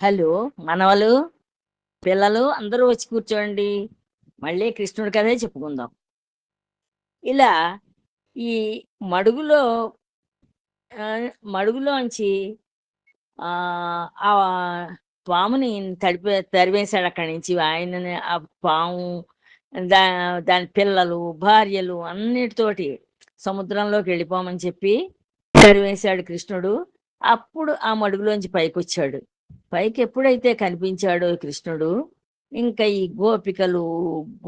Hello మనవలు పిల్లలు అందరూ వచ్చి కూర్చోండి. మళ్ళీ కృష్ణుడి కథే చెప్పుకుందాం. ఇలా ఈ మడుగులో మడుగులోంచి ఆ పాముని తడిపే తరివేశాడు అక్కడి నుంచి. ఆయనని ఆ పాము దా దాని పిల్లలు భార్యలు అన్నిటితోటి సముద్రంలోకి వెళ్ళిపోమని చెప్పి తరివేశాడు కృష్ణుడు. అప్పుడు ఆ మడుగులోంచి పైకి వచ్చాడు పైకి ఎప్పుడైతే కనిపించాడో కృష్ణుడు ఇంకా ఈ గోపికలు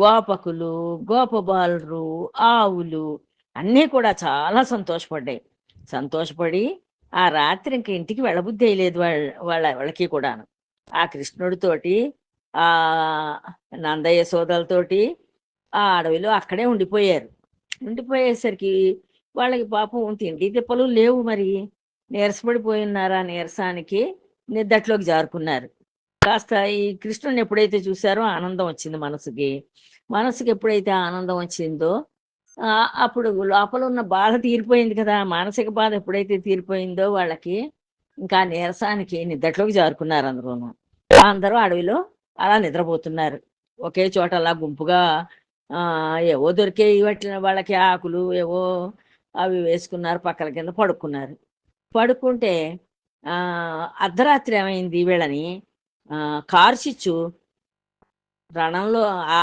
గోపకులు గోపబాలురు ఆవులు అన్నీ కూడా చాలా సంతోషపడ్డాయి. సంతోషపడి ఆ రాత్రి ఇంక ఇంటికి వెళ్ళబుద్ధి అయ్యలేదు వాళ్ళ వాళ్ళ వాళ్ళకి కూడాను. ఆ కృష్ణుడితోటి ఆ నందయ్య సోదలతోటి ఆ అడవిలో అక్కడే ఉండిపోయారు. ఉండిపోయేసరికి వాళ్ళకి పాపం తిండి తిప్పలు లేవు మరి. నీరసపడిపోయి ఉన్నారు ఆ నీరసానికి? నిద్దట్లోకి జారుకున్నారు. కాస్త ఈ కృష్ణుని ఎప్పుడైతే చూసారో ఆనందం వచ్చింది మనసుకి. మనసుకి ఎప్పుడైతే ఆనందం వచ్చిందో ఆ, అప్పుడు లోపల ఉన్న బాధ తీరిపోయింది కదా. మానసిక బాధ ఎప్పుడైతే తీరిపోయిందో వాళ్ళకి ఇంకా నీరసానికి నిద్దట్లోకి జారుకున్నారు అందరూ అందరూ అడవిలో అలా నిద్రపోతున్నారు. ఒకే చోట అలా గుంపుగా ఆ ఏవో దొరికే వాటి వాళ్ళకి ఆకులు ఏవో అవి వేసుకున్నారు పక్కల కింద పడుకున్నారు. పడుకుంటే అర్ధరాత్రి ఏమైంది వీళ్ళని? కార్చిచ్చు రణంలో ఆ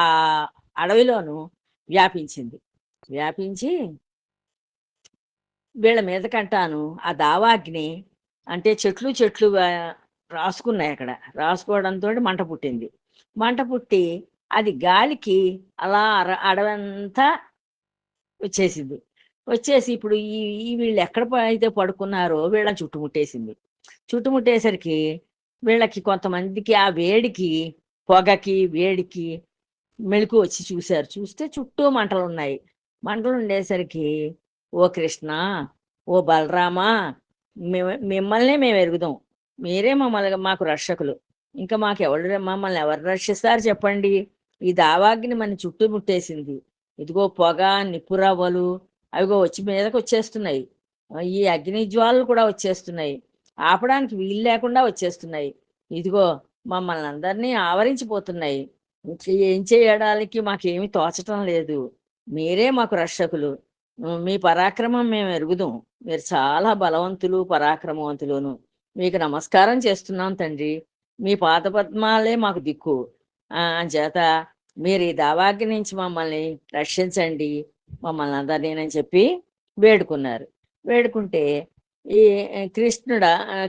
అడవిలోను వ్యాపించింది. వ్యాపించి వీళ్ళ మీద కంటాను ఆ దావాగ్ని అంటే చెట్లు చెట్లు రాసుకున్నాయి అక్కడ. రాసుకోవడంతో మంట పుట్టింది. మంట పుట్టి అది గాలికి అలా అర- అడవంతా వచ్చేసింది. వచ్చేసి ఇప్పుడు ఈ వీళ్ళు ఎక్కడ అయితే పడుకున్నారో వీళ్ళని చుట్టుముట్టేసింది. చుట్టుముట్టేసరికి వీళ్ళకి కొంతమందికి ఆ వేడికి పొగకి వేడికి మెళుకు వచ్చి చూశారు. చూస్తే చుట్టూ మంటలు ఉన్నాయి మంటలు ఉండేసరికి ఓ కృష్ణ ఓ బలరామా మేము మిమ్మల్నే మేము ఎరుగుదాం. మీరే మమ్మల్ని మాకు రక్షకులు. ఇంకా మాకు ఎవరు మమ్మల్ని ఎవరు రక్షిస్తారు చెప్పండి. ఈ దావాగ్ని మన చుట్టూ ముట్టేసింది. ఇదిగో పొగ నిప్పురవ్వలు అవిగో వచ్చి మీదకి వచ్చేస్తున్నాయి ఈ అగ్ని జ్వాలలు కూడా వచ్చేస్తున్నాయి. ఆపడానికి వీలు లేకుండా వచ్చేస్తున్నాయి. ఇదిగో మమ్మల్ని అందరినీ ఆవరించిపోతున్నాయి. ఏం చేయడానికి మాకేమీ తోచటం లేదు. మీరే మాకు రక్షకులు. మీ పరాక్రమం మేము ఎరుగుదాం. మీరు చాలా బలవంతులు పరాక్రమవంతులును. మీకు నమస్కారం చేస్తున్నాం తండ్రి. మీ పాత పద్మాలే మాకు దిక్కు. చేత మీరు ఈ దావాగ్ని నుంచి మమ్మల్ని రక్షించండి. మమ్మల్ని అందరినీ అని చెప్పి వేడుకున్నారు. వేడుకుంటే ఈ కృష్ణుడ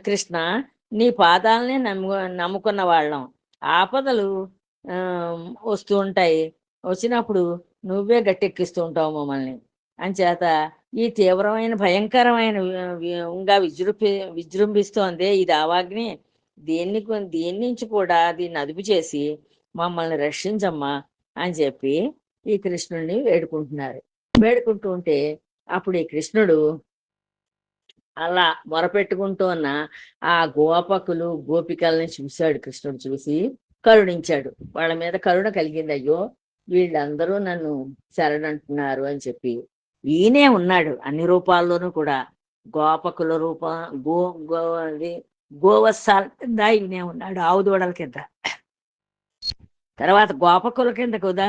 కృష్ణ నీ పాదాలనే నమ్ము నమ్ముకున్న వాళ్ళం. ఆపదలు వస్తూ ఉంటాయి. వచ్చినప్పుడు నువ్వే గట్టెక్కిస్తూ ఉంటావు మమ్మల్ని. అంచేత ఈ తీవ్రమైన భయంకరమైన ఇంకా విజృంభి విజృంభిస్తోంది ఈ దావాగ్ని. దీన్ని కొ- దీని నుంచి కూడా దీన్ని అదుపు చేసి మమ్మల్ని రక్షించమ్మా అని చెప్పి ఈ కృష్ణుడిని వేడుకుంటున్నారు. వేడుకుంటూ ఉంటే అప్పుడు ఈ కృష్ణుడు అలా మొరపెట్టుకుంటున్న ఆ గోపకులు గోపికల్ని చూశాడు కృష్ణుడు చూసి కరుణించాడు. వాళ్ళ మీద కరుణ కలిగింది. అయ్యో వీళ్ళందరూ నన్ను శరణంటున్నారు అని చెప్పి ఈయనే ఉన్నాడు అన్ని రూపాల్లోనూ కూడా. గోపకుల రూపం గో గో అది గోవత్సాల కింద ఈయనే ఉన్నాడు ఆవు దూడల కింద. తర్వాత గోపకుల కింద కూడా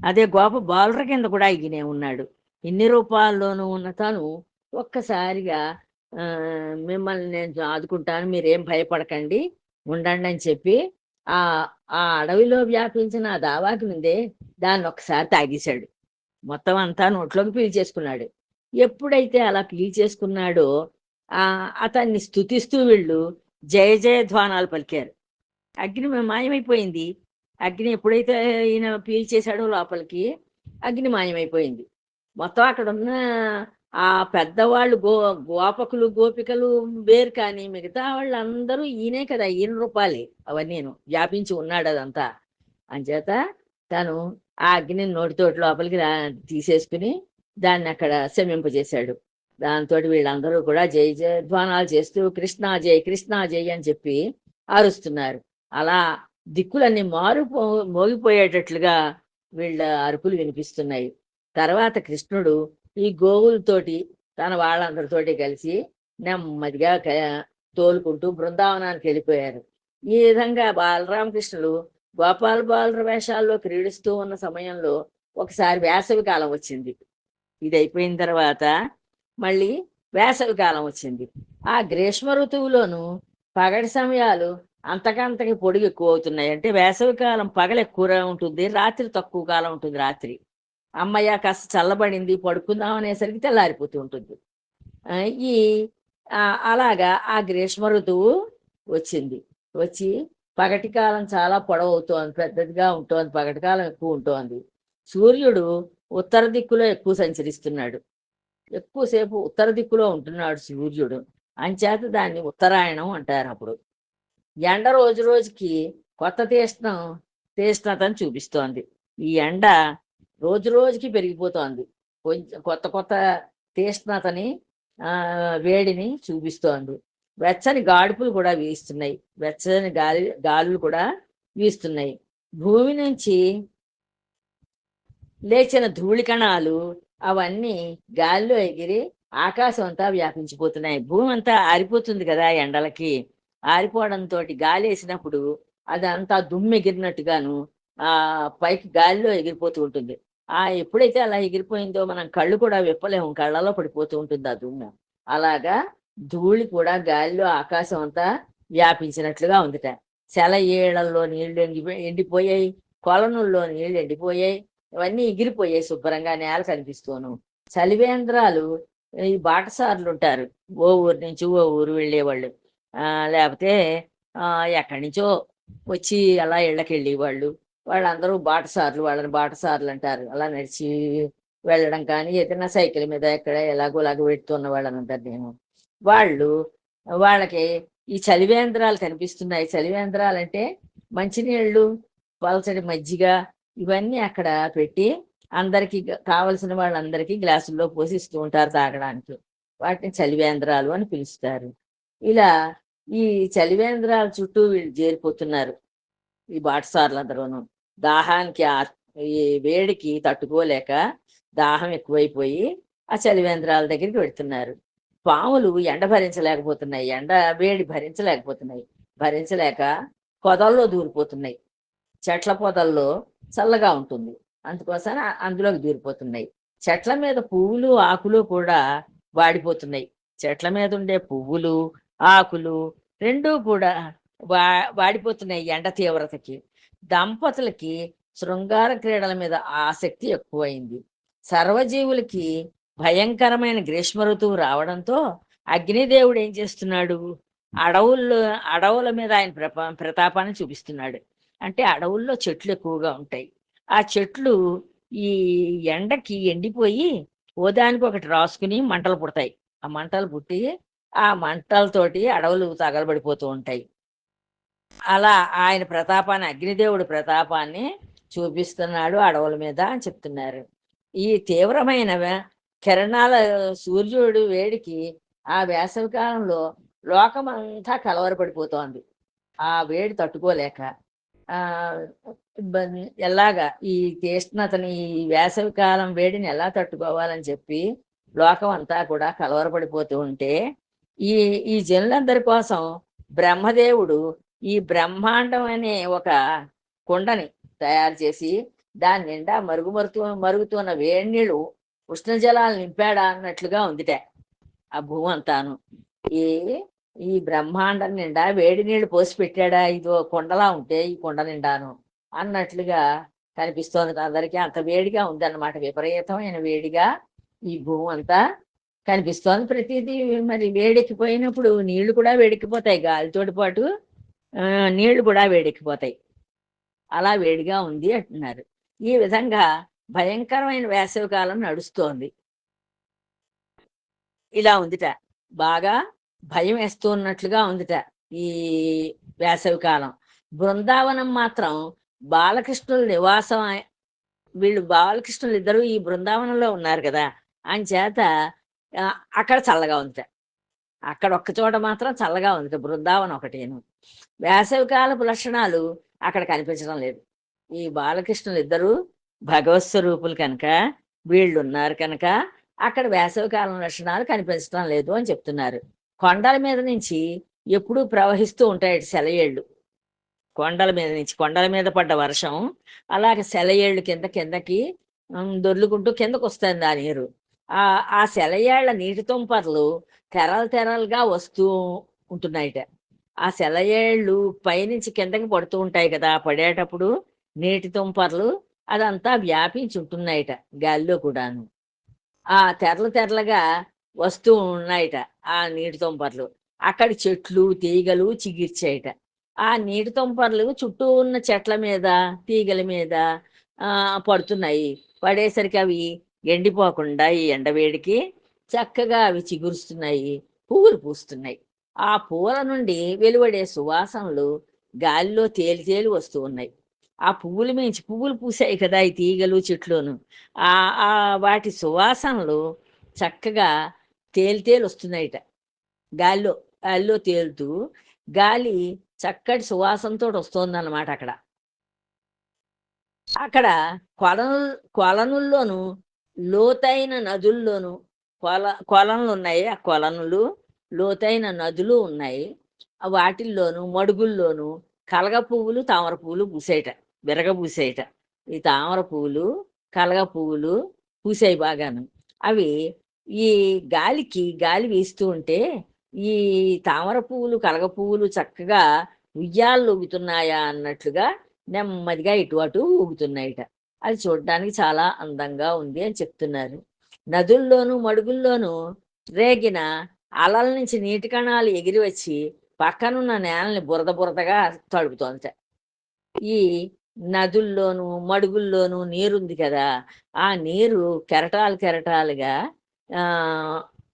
అదే గోప బాలుర కింద కూడా ఈయనే ఉన్నాడు. ఇన్ని రూపాల్లోనూ ఉన్న తను ఒక్కసారిగా మిమ్మల్ని నేను ఆదుకుంటాను మీరేం భయపడకండి ఉండండి అని చెప్పి ఆ ఆ అడవిలో వ్యాపించిన ఆ దావాకి ముందే దాన్ని ఒక్కసారి తాగేశాడు. మొత్తం అంతా నోట్లోకి పీల్చేసుకున్నాడు ఎప్పుడైతే అలా పీల్చేసుకున్నాడో ఆ అతన్ని స్తుతిస్తూ వీళ్ళు జయ జయ ధ్వానాలు పలికారు. అగ్ని మాయమైపోయింది. అగ్ని ఎప్పుడైతే ఈయన పీల్చేశాడో లోపలికి అగ్ని మాయమైపోయింది. మొత్తం అక్కడ ఉన్న ఆ పెద్దవాళ్ళు గో గోపకులు గోపికలు వేరు కానీ మిగతా వాళ్ళందరూ ఈయనే కదా ఈయన రూపాలే అవన్నీ వ్యాపించి ఉన్నాడు అదంతా. అంచేత తను ఆ అగ్ని నోటితోటి లోపలికి రా తీసేసుకుని దాన్ని అక్కడ శమింపజేశాడు. దాంతో వీళ్ళందరూ కూడా జై జయ ధ్వానాలు చేస్తూ కృష్ణ జై కృష్ణ జై అని చెప్పి అరుస్తున్నారు. అలా దిక్కులన్నీ మారు మోగిపోయేటట్లుగా వీళ్ళ అరుపులు వినిపిస్తున్నాయి. తర్వాత కృష్ణుడు ఈ గోవులతోటి తన వాళ్ళందరితోటి కలిసి నెమ్మదిగా తోలుకుంటూ బృందావనానికి వెళ్ళిపోయారు. ఈ విధంగా బాలరామకృష్ణులు గోపాల బాలుర వేషాల్లో క్రీడిస్తూ ఉన్న సమయంలో ఒకసారి వేసవి కాలం వచ్చింది. ఇది అయిపోయిన తర్వాత మళ్ళీ వేసవి కాలం వచ్చింది. ఆ గ్రీష్మ ఋతువులోను పగటి సమయాలు అంతకంతకి పొడుగు ఎక్కువ అవుతున్నాయి. అంటే వేసవి కాలం పగలు ఎక్కువ ఉంటుంది రాత్రి తక్కువ కాలం ఉంటుంది రాత్రి. అమ్మయ్య కాస్త చల్లబడింది పడుకుందాం అనేసరికి తెల్లారిపోతూ ఉంటుంది. ఈ అలాగా ఆ గ్రీష్మ ఋతువు వచ్చింది. వచ్చి పగటి కాలం చాలా పొడవవుతోంది పెద్దదిగా ఉంటుంది పగటి కాలం ఎక్కువ ఉంటుంది. సూర్యుడు ఉత్తర దిక్కులో ఎక్కువ సంచరిస్తున్నాడు. ఎక్కువసేపు ఉత్తర దిక్కులో ఉంటున్నాడు సూర్యుడు. అంచేత దాన్ని ఉత్తరాయణం అంటారు అప్పుడు. ఎండ రోజు రోజుకి కొత్త తీష్ణం తీష్ణతను చూపిస్తోంది. ఈ ఎండ రోజు రోజుకి పెరిగిపోతోంది. కొంచెం కొత్త కొత్త తీష్ణతని ఆ వేడిని చూపిస్తోంది. వెచ్చని గాడుపులు కూడా వీస్తున్నాయి. వెచ్చని గాలి గాలులు కూడా వీస్తున్నాయి. భూమి నుంచి లేచిన ధూళి కణాలు అవన్నీ గాలిలో ఎగిరి ఆకాశం అంతా వ్యాపించిపోతున్నాయి. భూమి అంతా ఆరిపోతుంది కదా ఎండలకి. ఆరిపోవడంతో గాలి వేసినప్పుడు అదంతా దుమ్మెగిరినట్టుగాను ఆ పైకి గాలిలో ఎగిరిపోతూ ఉంటుంది. ఆ ఎప్పుడైతే అలా ఎగిరిపోయిందో మనం కళ్ళు కూడా విప్పలేము కళ్ళలో పడిపోతూ ఉంటుంది ఆ దుమ్ము. అలాగా ధూళి కూడా గాలిలో ఆకాశం అంతా వ్యాపించినట్లుగా ఉందిట. సెల ఏళ్ళలో నీళ్ళు ఎండిపోయాయి కొలనుల్లో నీళ్ళు ఎండిపోయాయి ఇవన్నీ ఎగిరిపోయాయి శుభ్రంగా నేల కనిపిస్తూను. చలివేంద్రాలు ఈ బాటసార్లు ఉంటారు. ఓ ఊరు నుంచి ఓ ఊరు వెళ్ళేవాళ్ళు. ఆ లేకపోతే ఆ ఎక్కడి నుంచో వచ్చి అలా ఇళ్ళకి వెళ్ళేవాళ్ళు వాళ్ళందరూ బాటసార్లు వాళ్ళని బాటసార్లు అంటారు. అలా నడిచి వెళ్ళడం కానీ ఏదైనా సైకిల్ మీద ఎక్కడ ఎలాగోలాగ పెడుతున్న వాళ్ళని అంటారు నేను. వాళ్ళు వాళ్ళకి ఈ చలివేంద్రాలు కనిపిస్తున్నాయి. చలివేంద్రాలు అంటే మంచినీళ్ళు పలచడి మజ్జిగ ఇవన్నీ అక్కడ పెట్టి అందరికి కావలసిన వాళ్ళందరికీ గ్లాసుల్లో పోసిస్తూ ఉంటారు తాగడానికి. వాటిని చలివేంద్రాలు అని పిలుస్తారు. ఇలా ఈ చలివేంద్రాల చుట్టూ వీళ్ళు చేరిపోతున్నారు. ఈ బాటసార్లందరూను. దాహానికి ఆ- ఈ వేడికి తట్టుకోలేక దాహం ఎక్కువైపోయి ఆ చలివేంద్రాల దగ్గరికి పెడుతున్నారు పాములు ఎండ భరించలేకపోతున్నాయి. ఎండ వేడి భరించలేకపోతున్నాయి. భరించలేక పొదల్లో దూరిపోతున్నాయి. చెట్ల పొదల్లో చల్లగా ఉంటుంది. అందుకోసం అందులోకి దూరిపోతున్నాయి. చెట్ల మీద పువ్వులు ఆకులు కూడా వాడిపోతున్నాయి. చెట్ల మీద ఉండే పువ్వులు ఆకులు రెండూ కూడా వా వాడిపోతున్నాయి ఎండ తీవ్రతకి. దంపతులకి శృంగార క్రీడల మీద ఆసక్తి ఎక్కువైంది. సర్వజీవులకి భయంకరమైన గ్రీష్మ ఋతువు రావడంతో అగ్నిదేవుడు ఏం చేస్తున్నాడు? అడవుల్లో అడవుల మీద ఆయన ప్రప ప్రతాపాన్ని చూపిస్తున్నాడు. అంటే అడవుల్లో చెట్లు ఎక్కువగా ఉంటాయి. ఆ చెట్లు ఈ ఎండకి ఎండిపోయి ఓదానికి ఒకటి రాసుకుని మంటలు పుడతాయి. ఆ మంటలు పుట్టి ఆ మంటలతోటి అడవులు తగలబడిపోతూ ఉంటాయి. అలా ఆయన ప్రతాపాన్ని అగ్నిదేవుడి ప్రతాపాన్ని చూపిస్తున్నాడు అడవుల మీద అని చెప్తున్నారు. ఈ తీవ్రమైన కిరణాల సూర్యుడు వేడికి ఆ వేసవి కాలంలో లోకమంతా కలవరపడిపోతోంది. ఆ వేడి తట్టుకోలేక ఆ ఎలాగా ఈ తీష్ణతని ఈ వేసవి కాలం వేడిని ఎలా తట్టుకోవాలని చెప్పి లోకం అంతా కూడా కలవరపడిపోతూ ఉంటే ఈ ఈ జనులందరి కోసం బ్రహ్మదేవుడు ఈ బ్రహ్మాండం అనే ఒక కుండని తయారు చేసి దాని నిండా మరుగుమరుతూ మరుగుతున్న వేడి నీళ్ళు ఉష్ణ జలాలు నింపాడా అన్నట్లుగా ఉందిట ఆ భూమి అంతాను. ఈ ఈ బ్రహ్మాండం నిండా వేడి నీళ్ళు పోసి పెట్టాడా? ఇదో కుండలా ఉంటే ఈ కుండ నిండాను అన్నట్లుగా కనిపిస్తోంది. అందరికీ అంత వేడిగా ఉందన్నమాట. విపరీతమైన వేడిగా ఈ భూమి అంతా కనిపిస్తోంది. ప్రతిదీ మరి వేడెక్కిపోయినప్పుడు నీళ్ళు కూడా వేడెక్కిపోతాయి. గాలితోటి పాటు నీళ్ళు కూడా వేడెక్కిపోతాయి. అలా వేడిగా ఉంది అంటున్నారు. ఈ విధంగా భయంకరమైన వేసవి కాలం నడుస్తోంది. ఇలా ఉందిట. బాగా భయం వేస్తూ ఉన్నట్లుగా ఉందిట ఈ వేసవి కాలం బృందావనం మాత్రం బాలకృష్ణుల నివాసం వీళ్ళు బాలకృష్ణులు ఇద్దరు ఈ బృందావనంలో ఉన్నారు కదా. చేత అక్కడ చల్లగా ఉందిట. అక్కడ ఒక్క చోట మాత్రం చల్లగా ఉంది. బృందావనం ఒకటేను. వేసవి కాలపు లక్షణాలు అక్కడ కనిపించడం లేదు. ఈ బాలకృష్ణులు ఇద్దరు భగవత్ స్వరూపులు కనుక వీళ్ళు ఉన్నారు కనుక అక్కడ వేసవి కాలం లక్షణాలు కనిపించడం లేదు అని చెప్తున్నారు. కొండల మీద నుంచి ఎప్పుడూ ప్రవహిస్తూ ఉంటాయి సెలయేళ్ళు. కొండల మీద నుంచి కొండల మీద పడ్డ వర్షం అలాగే సెలయేళ్ళు కింద కిందకి దొర్లుకుంటూ కిందకు వస్తుంది ఆ నీరు. ఆ ఆ సెలయేళ్ళ నీటి తుంపర్లు తెరలు తెరలుగా వస్తూ ఉంటున్నాయిట. ఆ సెలయేళ్ళు పైనుంచి కిందకి పడుతూ ఉంటాయి కదా పడేటప్పుడు నీటి తుంపర్లు అదంతా వ్యాపించి ఉంటున్నాయిట గాలిలో కూడాను. ఆ తెరలు తెరలుగా వస్తూ ఉన్నాయిట ఆ నీటి తుంపర్లు. అక్కడ చెట్లు తీగలు చిగిర్చాయిట. ఆ నీటి తుంపర్లు చుట్టూ ఉన్న చెట్ల మీద తీగల మీద పడుతున్నాయి. పడేసరికి అవి ఎండిపోకుండా ఈ ఎండవేడికి చక్కగా అవి చిగురుస్తున్నాయి పువ్వులు పూస్తున్నాయి. ఆ పూల నుండి వెలువడే సువాసనలు గాలిలో తేలి తేలి వస్తూ ఉన్నాయి. ఆ పువ్వుల మించి పువ్వులు పూసాయి కదా ఈ తీగలు చెట్లును. ఆ ఆ వాటి సువాసనలు చక్కగా తేలి తేలి వస్తున్నాయిట. గాలిలో గాలిలో తేలుతూ గాలి చక్కటి సువాసనతో వస్తుందన్నమాట అక్కడ. అక్కడ కొలను కొలనుల్లోనూ లోతైన నదుల్లోనూ కొల కొలంలు ఉన్నాయి ఆ కొలనులు లోతైన నదులు ఉన్నాయి. ఆ మడుగుల్లోనూ కలగ పువ్వులు తామర పువ్వులు పూసేయట విరగ పూసేయట ఈ తామర పువ్వులు కలగ పువ్వులు పూసాయి బాగాను. అవి ఈ గాలికి గాలి వీస్తూ ఉంటే ఈ తామర పువ్వులు కలగ పువ్వులు చక్కగా ఉయ్యాలు ఊగుతున్నాయా అన్నట్లుగా నెమ్మదిగా ఇటు అటు ఊగుతున్నాయిట. అది చూడడానికి చాలా అందంగా ఉంది అని చెప్తున్నారు. నదుల్లోనూ మడుగుల్లోనూ రేగిన అలల నుంచి నీటి కణాలు ఎగిరి వచ్చి పక్కనున్న నేలని బురద బురదగా తడుపుతోందట. ఈ నదుల్లోనూ మడుగుల్లోనూ నీరుంది కదా ఆ నీరు కెరటాలు కెరటాలుగా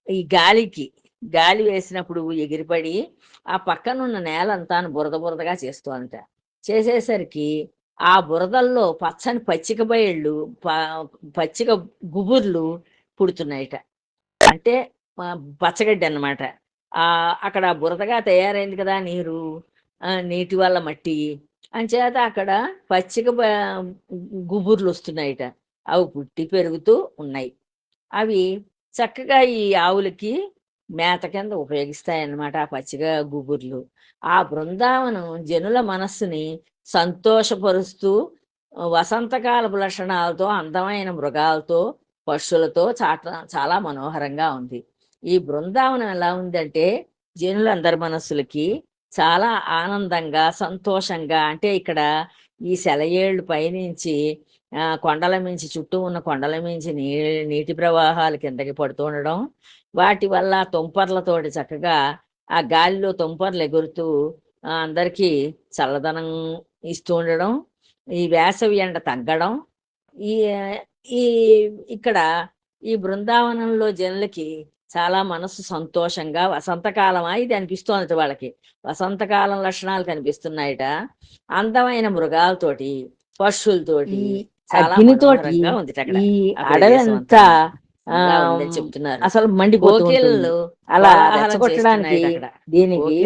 ఈ గాలికి గాలి వేసినప్పుడు ఎగిరిపడి ఆ పక్కనున్న నేలంతా బురద బురదగా చేస్తూ అంట చేసేసరికి ఆ బురదల్లో పచ్చని పచ్చిక బయళ్ళు ప- పచ్చిక గుబుర్లు పుడుతున్నాయిట. అంటే పచ్చగడ్డి అన్నమాట. ఆ అక్కడ బురదగా తయారైంది కదా నీరు నీటి వల్ల మట్టి. అంచేత అక్కడ పచ్చిక గుబుర్లు వస్తున్నాయిట. అవి పుట్టి పెరుగుతూ ఉన్నాయి. అవి చక్కగా ఈ ఆవులకి మేత కింద ఉపయోగిస్తాయన్నమాట ఆ పచ్చిగా గుబుర్లు. ఆ బృందావనం జనుల మనస్సుని సంతోషపరుస్తూ వసంతకాలపు లక్షణాలతో అందమైన మృగాలతో పక్షులతో చాట చాలా మనోహరంగా ఉంది. ఈ బృందావనం ఎలా ఉందంటే జనులందరి మనస్సులకి చాలా ఆనందంగా సంతోషంగా అంటే ఇక్కడ ఈ సెలయేళ్ళు పైనుంచి కొండల మించి చుట్టూ ఉన్న కొండల మించి నీ నీటి ప్రవాహాలు కిందకి పడుతూ ఉండడం వాటి వల్ల తుంపర్లతోటి చక్కగా ఆ గాలిలో తుంపర్లు ఎగురుతూ అందరికీ చల్లదనం ఇస్తూ ఉండడం ఈ వేసవి ఎండ తగ్గడం ఈ ఈ ఇక్కడ ఈ బృందావనంలో జనులకి చాలా మనసు సంతోషంగా వసంతకాలమా ఇది అనిపిస్తోంది వాళ్ళకి. వసంతకాలం లక్షణాలు కనిపిస్తున్నాయట. అందమైన మృగాలతోటి పశువులతోటి అగ్నితోటి అక్కడ. ఈ అడవంతా చెప్తున్నారు. అసలు మండిపోతూ ఉంటుంది. కోకిళ్ళు అలా రెచ్చగొట్టడానికి దీనికి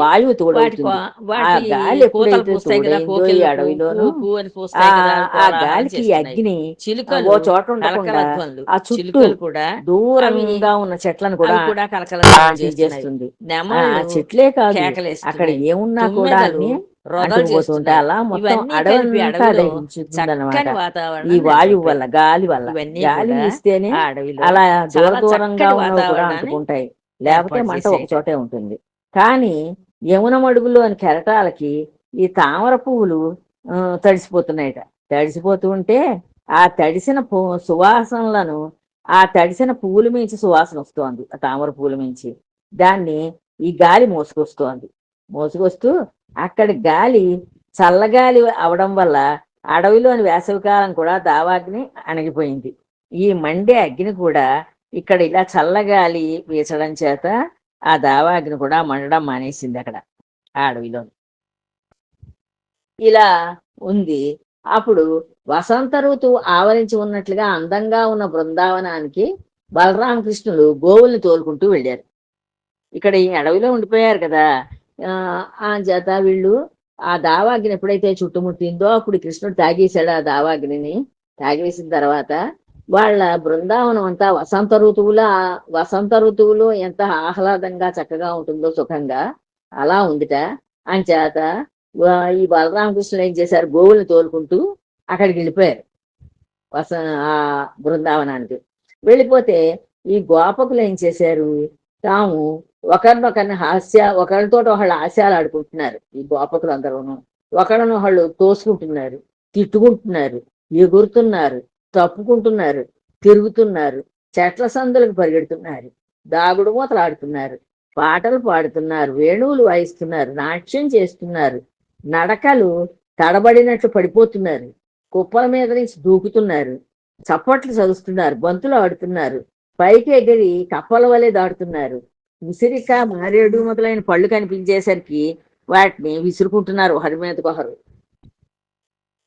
వాయువు తోడవుతుంది గాలి ఎప్పుడైతే అడవిలోను, ఆ గాలికి. అగ్ని చిలుకలు ఓ చోట ఉండకుండా ఆ చుట్టూ చిలుకలు కూడా దూరంగా ఉన్న చెట్లను కూడా చేస్తుంది. ఆ చెట్లే కాదు. అక్కడ ఏమున్నా కూడా అలా మొత్తం వాతావరణం ఈ వాయువు. వల్ల గాలి వల్ల గాలి అడవిలో అలా దూర దూరంగా ఉన్నవి కూడా వాతావరణాన్ని అంటుకుంటాయి. లేకపోతే మంట ఒక. చోటే ఉంటుంది. కానీ యమున మడుగులోని కెరటాలకి ఈ తామర పువ్వులు తడిసిపోతున్నాయట. తడిసిపోతూ ఉంటే ఆ తడిసిన సువాసనలను ఆ తడిసిన పువ్వుల మించి సువాసన వస్తోంది. ఆ తామర పువ్వుల మించి. దాన్ని ఈ గాలి మోసుకొస్తోంది. మోసుకొస్తూ అక్కడ గాలి చల్లగాలి అవడం వల్ల అడవిలోని వేసవికాలం కూడా దావాగ్ని అణగిపోయింది. ఈ మండే అగ్ని కూడా ఇక్కడ ఇలా చల్లగాలి వీచడం చేత ఆ దావాగ్ని కూడా మండడం మానేసింది అక్కడ ఆ అడవిలో ఇలా ఉంది. అప్పుడు వసంత ఋతువు ఆవరించి ఉన్నట్లుగా అందంగా ఉన్న బృందావనానికి బలరామకృష్ణులు గోవుల్ని తోలుకుంటూ వెళ్ళారు. ఇక్కడ ఈ అడవిలో ఉండిపోయారు కదా ఆ ఆ చేత వీళ్ళు ఆ దావాగ్ని ఎప్పుడైతే చుట్టుముట్టిందో అప్పుడు కృష్ణుడు తాగేశాడు ఆ దావాగ్నిని. తాగేసిన తర్వాత వాళ్ళ బృందావనం అంతా వసంత ఋతువులో వసంత ఋతువులో ఎంత ఆహ్లాదంగా చక్కగా ఉంటుందో సుఖంగా అలా ఉందిట. అంచేత ఈ బలరామకృష్ణులు ఏం చేశారు? గోవుల్ని తోలుకుంటూ అక్కడికి వెళ్ళిపోయారు. వస ఆ బృందావనానికి. వెళ్ళిపోతే ఈ గోపకులు ఏం చేశారు? తాము ఒకరినొకరిని హాస్య ఒకరితో ఒకళ్ళు హాస్యాలు ఆడుకుంటున్నారు ఈ గోపకులు అందరూను ఒకరిని ఒకళ్ళు తోసుకుంటున్నారు తిట్టుకుంటున్నారు ఎగురుతున్నారు తప్పుకుంటున్నారు తిరుగుతున్నారు చెట్ల సందులకు పరిగెడుతున్నారు దాగుడు మూతలు ఆడుతున్నారు పాటలు పాడుతున్నారు వేణువులు వాయిస్తున్నారు నాట్యం చేస్తున్నారు నడకలు తడబడినట్లు పడిపోతున్నారు కుప్పల మీద నుంచి దూకుతున్నారు చప్పట్లు చదువుతున్నారు బంతులు ఆడుతున్నారు పైకి ఎగిరి కప్పల వలె దాడుతున్నారు ఉసిరిక మారేడు మొదలైన పళ్ళు కనిపించేసరికి వాటిని విసురుకుంటున్నారు ఒకరి మీదకి ఒకరు.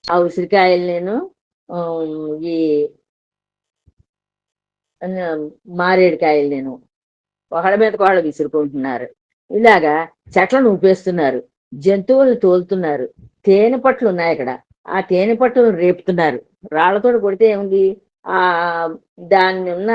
ఆ ఉసిరికాయలు నేను ఈ మారేడుకాయలు నేను ఒకళ్ళ మీదకి వాళ్ళు విసురుకుంటున్నారు. ఇలాగా చెట్లను ఊపేస్తున్నారు జంతువులను తోలుతున్నారు తేనె పట్లు ఉన్నాయి ఇక్కడ ఆ తేనె పట్టును రేపుతున్నారు. రాళ్ళతో కొడితే ఏముంది? ఆ దాన్ని ఉన్న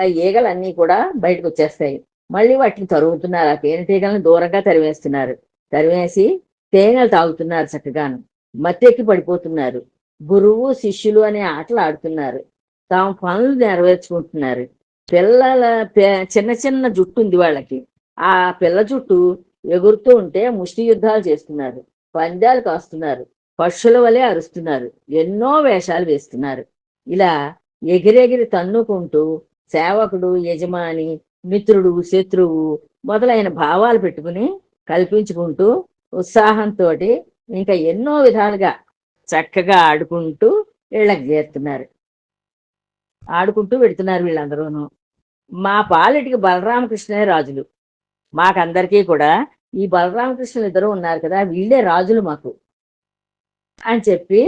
ఆ ఈగలన్నీ కూడా బయటకు వచ్చేస్తాయి. మళ్ళీ వాటిని తరుగుతున్నారు. ఆ తేనెటీగలను దూరంగా తరివేస్తున్నారు తరివేసి తేనెలు తాగుతున్నారు చక్కగాను. మత్తెక్కి పడిపోతున్నారు. గురువు శిష్యులు అనే ఆటలు ఆడుతున్నారు. తాము పనులు నెరవేర్చుకుంటున్నారు. పిల్లల పే- చిన్న చిన్న జుట్టు ఉంది వాళ్ళకి. ఆ పిల్ల జుట్టు ఎగురుతూ ఉంటే ముష్టి యుద్ధాలు చేస్తున్నారు. పందాలు కాస్తున్నారు. పక్షుల వలె అరుస్తున్నారు. ఎన్నో వేషాలు వేస్తున్నారు. ఇలా ఎగిరెగిరి తన్నుకుంటూ సేవకుడు యజమాని మిత్రుడు శత్రువు మొదలైన భావాలు పెట్టుకుని కల్పించుకుంటూ ఉత్సాహంతో ఇంకా ఎన్నో విధాలుగా చక్కగా ఆడుకుంటూ వీళ్ళకి చేరుతున్నారు. ఆడుకుంటూ పెడుతున్నారు వీళ్ళందరూను. మా పాలిటికి బలరామకృష్ణే రాజులు. మాకందరికీ కూడా ఈ బలరామకృష్ణులు ఇద్దరు ఉన్నారు కదా వీళ్ళే రాజులు మాకు. అని చెప్పి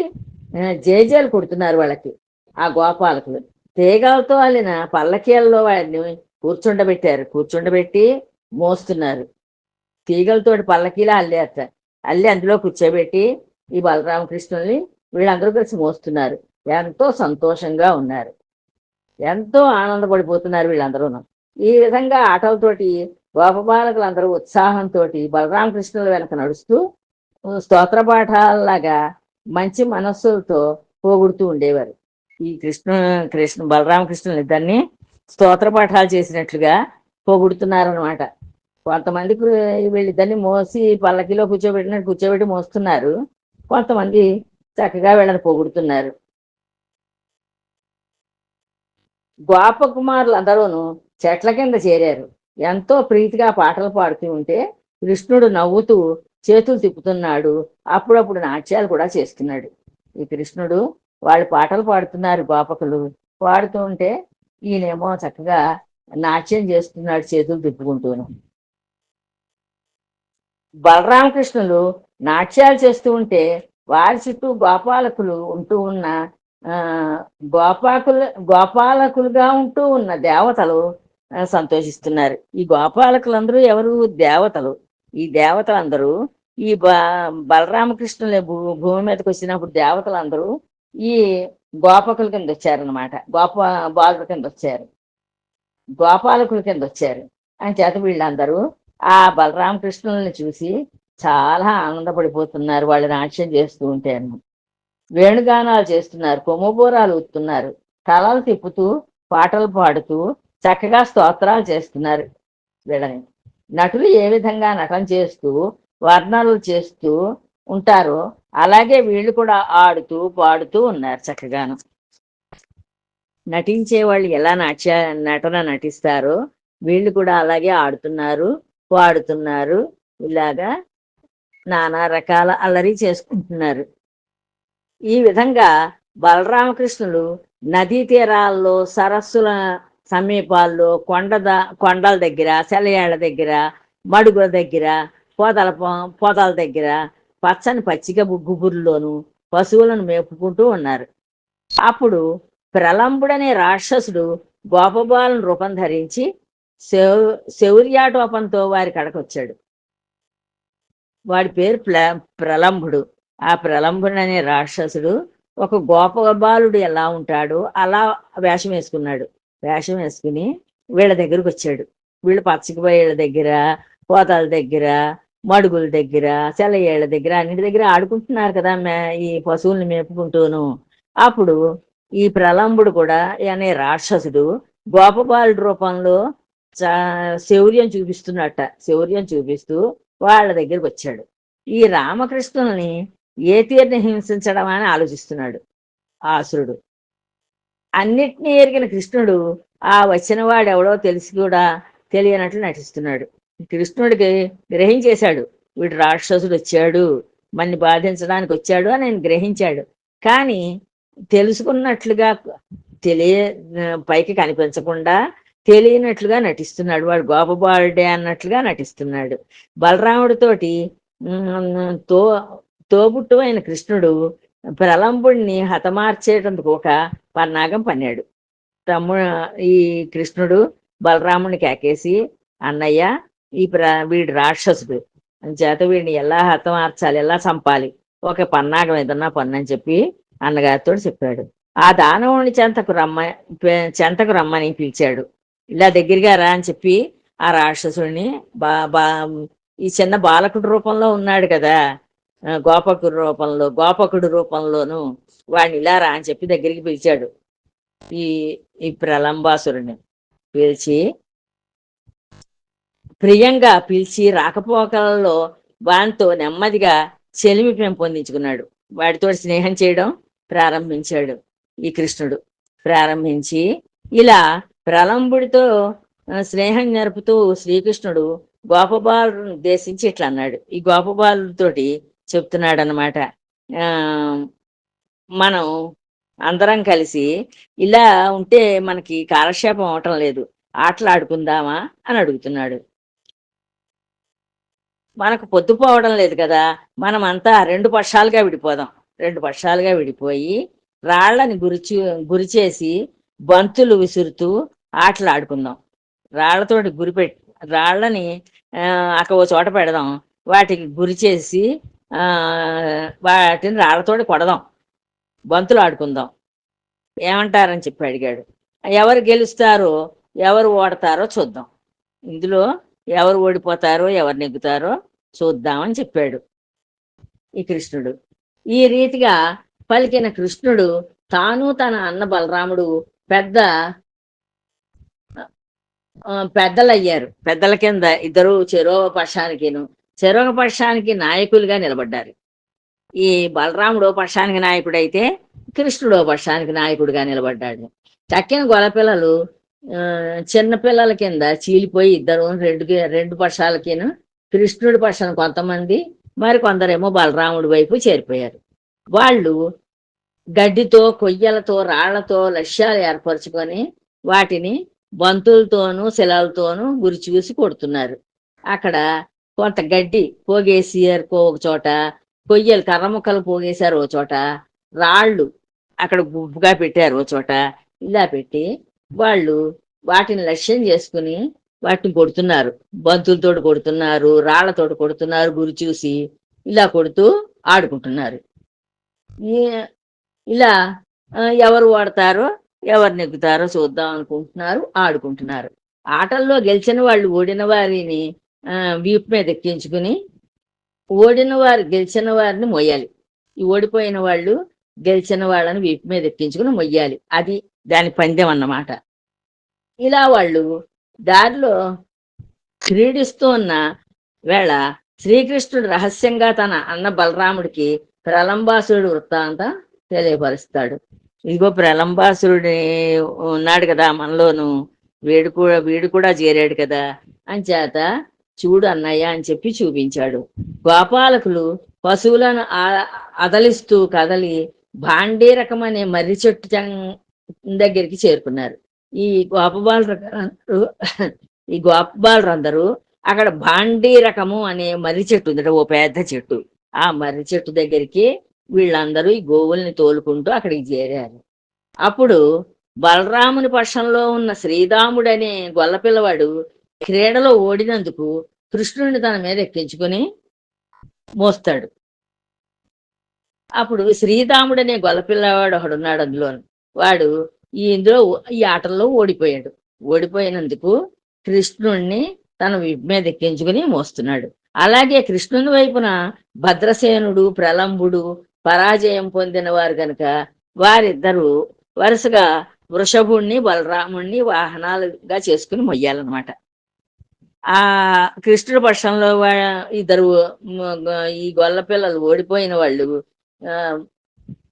జేజేలు కొడుతున్నారు వాళ్ళకి ఆ గోపాలకులు. తీగలతో అల్లిన పల్లకీలలో వాడిని కూర్చుండబెట్టారు. కూర్చుండబెట్టి మోస్తున్నారు. తీగలతోటి పల్లకీలా అల్లేట అల్లి అందులో కూర్చోబెట్టి ఈ బలరామకృష్ణుల్ని వీళ్ళందరూ కలిసి మోస్తున్నారు. ఎంతో సంతోషంగా ఉన్నారు. ఎంతో ఆనందపడిపోతున్నారు వీళ్ళందరూ. ఈ విధంగా ఆటలతోటి గోపబాలకులందరూ ఉత్సాహంతో బలరామకృష్ణుల వెనక నడుస్తూ స్తోత్ర పాఠాలలాగా మంచి మనస్సులతో పోగొడుతూ ఉండేవారు. ఈ కృష్ణ కృష్ణ బలరామకృష్ణులు ఇద్దరిని స్తోత్ర పాఠాలు చేసినట్లుగా పొగుడుతున్నారనమాట కొంతమంది వెళ్ళి దాన్ని మోసి పల్లకిలో కూర్చోబెట్టినట్టు కూర్చోబెట్టి మోస్తున్నారు. కొంతమంది చక్కగా వీళ్ళని పొగుడుతున్నారు. గోపకుమారులు అందరూను చెట్ల కింద చేరారు. ఎంతో ప్రీతిగా పాటలు పాడుతూ ఉంటే కృష్ణుడు నవ్వుతూ చేతులు తిప్పుతున్నాడు. అప్పుడప్పుడు నాట్యాలు కూడా చేస్తున్నాడు. ఈ కృష్ణుడు వాళ్ళు పాటలు పాడుతున్నారు గోపకులు. పాడుతూ ఉంటే ఈయనేమో చక్కగా నాట్యం చేస్తున్నాడు చేతులు తిప్పుకుంటూను. బలరామకృష్ణులు నాట్యాలు చేస్తూ ఉంటే వారి చుట్టూ గోపాలకులు ఉంటూ ఉన్న ఆ గోపాకులు గోపాలకులుగా ఉంటూ ఉన్న దేవతలు సంతోషిస్తున్నారు. ఈ గోపాలకులందరూ ఎవరు? దేవతలు. ఈ దేవతలందరూ ఈ బ బలరామకృష్ణుల భూ భూమి మీదకి వచ్చినప్పుడు దేవతలందరూ ఈ గోపకుల కింద వచ్చారనమాట గోప బాలుల కింద వచ్చారు. గోపాలకుల కింద వచ్చారు. అని చేత వీళ్ళందరూ ఆ బలరామకృష్ణుల్ని చూసి చాలా ఆనందపడిపోతున్నారు. వాళ్ళు నాట్యం చేస్తూ ఉంటేను వేణుగానాలు చేస్తున్నారు. కొమ్మబూరాలు ఊతున్నారు తలలు తిప్పుతూ పాటలు పాడుతూ చక్కగా స్తోత్రాలు చేస్తున్నారు వీళ్ళని. నటులు ఏ విధంగా నటన చేస్తూ వర్ణనలు చేస్తూ ఉంటారో అలాగే వీళ్ళు కూడా ఆడుతూ పాడుతూ ఉన్నారు చక్కగాను. నటించే వాళ్ళు ఎలా నాట్య నటన నటిస్తారో వీళ్ళు కూడా అలాగే ఆడుతున్నారు పాడుతున్నారు ఇలాగా నానా రకాల అల్లరి చేసుకుంటున్నారు. ఈ విధంగా బలరామకృష్ణులు నదీ తీరాల్లో సరస్సుల సమీపాల్లో కొండ కొండల దగ్గర సెలయాళ్ళ దగ్గర మడుగుల దగ్గర పొదల పొదల దగ్గర పచ్చని పచ్చిక గుబురులోను పశువులను మేపుకుంటూ ఉన్నారు. అప్పుడు ప్రలంబుడనే రాక్షసుడు గోపబాలను రూపం ధరించి శౌ శౌర్యాటోపంతో వారి కడకొచ్చాడు. వాడి పేరు ప్ల ప్రలంబుడు ఆ ప్రలంబుడు అనే రాక్షసుడు ఒక గోపబాలుడు ఎలా ఉంటాడో అలా వేషం వేసుకున్నాడు. వేషం వేసుకుని వీళ్ళ దగ్గరకు వచ్చాడు వీళ్ళు పచ్చకి దగ్గర కోతల దగ్గర మడుగుల దగ్గర సెలయేళ్ళ దగ్గర అన్నిటి దగ్గర ఆడుకుంటున్నారు కదా మే ఈ పశువుల్ని మేపుకుంటూను. అప్పుడు ఈ ప్రలంబుడు కూడా అనే రాక్షసుడు గోపబాలుడి రూపంలో చా- శౌర్యం చూపిస్తున్నట్ట శౌర్యం చూపిస్తూ వాళ్ళ దగ్గరికి వచ్చాడు. ఈ రామకృష్ణుల్ని ఏ తీరుని హింసించడం అని ఆలోచిస్తున్నాడు ఆసురుడు. అన్నిటినీ ఎరిగిన కృష్ణుడు ఆ వచ్చిన వాడెవడో తెలిసి కూడా తెలియనట్లు నటిస్తున్నాడు. కృష్ణుడికి గ్రహించేశాడు. వీడు రాక్షసుడు వచ్చాడు. మన్ని బాధించడానికి వచ్చాడు అని ఆయన గ్రహించాడు. కానీ తెలుసుకున్నట్లుగా తెలియ పైకి కనిపించకుండా తెలియనట్లుగా నటిస్తున్నాడు. వాడు గోపబాలుడే అన్నట్లుగా నటిస్తున్నాడు. బలరాముడితోటి తో తోబుట్టు అయిన కృష్ణుడు ప్రలంబుడిని హతమార్చేటందుకు ఒక పన్నాగం పన్నాడు. తమ్ము ఈ కృష్ణుడు బలరాముని కేకేసి అన్నయ్య ఈ ప్ర వీడు రాక్షసుడు. చేత వీడిని ఎలా హతమార్చాలి ఎలా చంపాలి? ఒక పన్నాగం ఏదన్నా పన్నని చెప్పి అన్నగారితో చెప్పాడు. ఆ దానవుని చెంతకు రమ్మ చెంతకు రమ్మని పిలిచాడు. ఇలా దగ్గరగా రా అని చెప్పి ఆ రాక్షసుడిని బా బా ఈ చిన్న బాలకుడి రూపంలో ఉన్నాడు కదా. గోపకుడి రూపంలో గోపకుడి రూపంలోను వాడిని ఇలా రా అని చెప్పి దగ్గరికి పిలిచాడు. ఈ ఈ ప్రలంబాసురుని పిలిచి ప్రియంగా పిలిచి రాకపోకలలో వానితో నెమ్మదిగా చెలిమి పెంపొందించుకున్నాడు వాడితో స్నేహం చేయడం ప్రారంభించాడు ఈ కృష్ణుడు. ప్రారంభించి ఇలా ప్రలంబుడితో స్నేహం జరుపుతూ శ్రీకృష్ణుడు గోపబాలు ఉద్దేశించి ఇట్లా అన్నాడు. ఈ గోపబాలుతోటి చెప్తున్నాడు అనమాట మనం అందరం కలిసి ఇలా ఉంటే మనకి కాలక్షేపం అవటం లేదు. ఆటలు ఆడుకుందామా అని అడుగుతున్నాడు. మనకు పొద్దుపోవడం లేదు కదా మనం అంతా రెండు పక్షాలుగా విడిపోదాం. రెండు పక్షాలుగా విడిపోయి రాళ్ళని గురిచి గురిచేసి బంతులు విసురుతూ ఆటలు ఆడుకుందాం. రాళ్ళతోటి గురి పెట్టి రాళ్ళని అక్కడ ఓ చోట పెడదాం. వాటికి గురి చేసి వాటిని రాళ్ళతోటి కొడదాం. బంతులు ఆడుకుందాం. ఏమంటారని చెప్పి అడిగాడు. ఎవరు గెలుస్తారో ఎవరు ఓడతారో చూద్దాం. ఇందులో ఎవరు ఓడిపోతారో ఎవరు నెగ్గుతారో చూద్దామని చెప్పాడు ఈ కృష్ణుడు. ఈ రీతిగా పలికిన కృష్ణుడు తాను తన అన్న బలరాముడు పెద్ద పెద్దలయ్యారు. పెద్దల కింద ఇద్దరు చెరోవ పక్షానికిను చెరోవ పక్షానికి నాయకులుగా నిలబడ్డారు. ఈ బలరాముడో పక్షానికి నాయకుడైతే కృష్ణుడో పక్షానికి నాయకుడిగా నిలబడ్డాడు. తక్కిన గొలపిల్లలు చిన్నపిల్లల కింద చీలిపోయి ఇద్దరు రెండు రెండు పక్షాలకిను కృష్ణుడి పక్షాన కొంతమంది మరి కొందరేమో బలరాముడి వైపు చేరిపోయారు. వాళ్ళు గడ్డితో కొయ్యలతో రాళ్ళతో లక్ష్యాలు ఏర్పరచుకొని వాటిని బంతులతోనూ శిలలతోనూ గురి చూసి కొడుతున్నారు. అక్కడ కొంత గడ్డి పోగేసారు ఒక చోట కొయ్యలు కర్ర ముక్కలు పోగేశారు ఓ చోట రాళ్ళు అక్కడ గుబ్బుగా పెట్టారు ఓ చోట ఇలా పెట్టి వాళ్ళు వాటిని లక్ష్యం చేసుకుని వాటిని కొడుతున్నారు. బంతులతో కొడుతున్నారు రాళ్ళతో కొడుతున్నారు గురి చూసి ఇలా కొడుతూ ఆడుకుంటున్నారు. ఇలా ఎవరు ఓడతారో ఎవరు నెగ్గుతారో చూద్దాం అనుకుంటున్నారు ఆడుకుంటున్నారు. ఆటల్లో గెలిచిన వాళ్ళు ఓడిన వారిని ఆ, వీపు మీద ఎక్కించుకుని ఓడిన వారు గెలిచిన వారిని మొయ్యాలి. ఈ ఓడిపోయిన వాళ్ళు గెలిచిన వాళ్ళని వీపు మీద ఎక్కించుకుని మొయ్యాలి. అది దాని పందెం అన్నమాట ఇలా వాళ్ళు దారిలో క్రీడిస్తూ ఉన్న వేళ శ్రీకృష్ణుడు రహస్యంగా తన అన్న బలరాముడికి ప్రలంబాసురుడు వృత్తాంతం తెలియపరుస్తాడు. ఇదిగో ప్రలంబాసురుడి ఉన్నాడు కదా మనలోను వీడు కూడా వీడు కూడా చేరాడు కదా అని చేత చూడు అన్నయ్య అని చెప్పి చూపించాడు. గోపాలకులు పశువులను అదలిస్తూ కదలి భాండీరకం అనే మర్రి చెట్టు దగ్గరికి చేరుకున్నారు. ఈ గోపబాలు ఈ గోపబాలు అందరూ అక్కడ భాండీ రకము అనే మర్రి చెట్టు ఉంది ఓ పెద్ద చెట్టు. ఆ మర్రి చెట్టు దగ్గరికి వీళ్ళందరూ ఈ గోవుల్ని తోలుకుంటూ అక్కడికి చేరారు. అప్పుడు బలరాముని పక్షంలో ఉన్న శ్రీరాముడు అనే గొల్లపిల్లవాడు క్రీడలో ఓడినందుకు కృష్ణుడిని తన మీద ఎక్కించుకుని మోస్తాడు. అప్పుడు శ్రీరాముడు అనే గొల్లపిల్లవాడు ఒకడున్నాడు అందులో వాడు ఇందులో ఈ ఆటల్లో ఓడిపోయాడు. ఓడిపోయినందుకు కృష్ణుణ్ణి తన మీద ఎక్కించుకుని మోస్తున్నాడు. అలాగే కృష్ణుని వైపున భద్రసేనుడు ప్రలంబుడు పరాజయం పొందిన వారు గనుక వారిద్దరూ వరుసగా వృషభుణ్ణి బలరాముణ్ణి వాహనాలుగా చేసుకుని మొయ్యాలన్నమాట. ఆ కృష్ణుడి పక్షంలో వా- ఇద్దరు ఈ గొల్ల పిల్లలు ఓడిపోయిన వాళ్ళు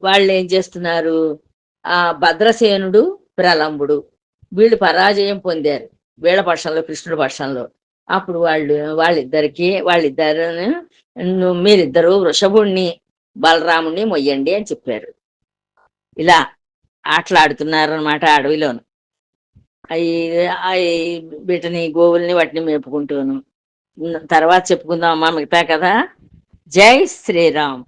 వాళ్ళు ఏం చేస్తున్నారు? ఆ భద్రసేనుడు ప్రలంబుడు వీళ్ళు పరాజయం పొందారు వీళ్ళ పక్షంలో కృష్ణుడి పక్షంలో అప్పుడు వాళ్ళు వాళ్ళిద్దరికి వాళ్ళిద్దరు మీరిద్దరు వృషభుణ్ణి బలరాముణ్ణి మొయ్యండి అని చెప్పారు. ఇలా ఆటలాడుతున్నారు అనమాట అడవిలోను. అవి అవి వీటిని గోవుల్ని వాటిని మేపుకుంటూను. తర్వాత చెప్పుకుందాం అమ్మా మిగతా కదా జై శ్రీరామ్.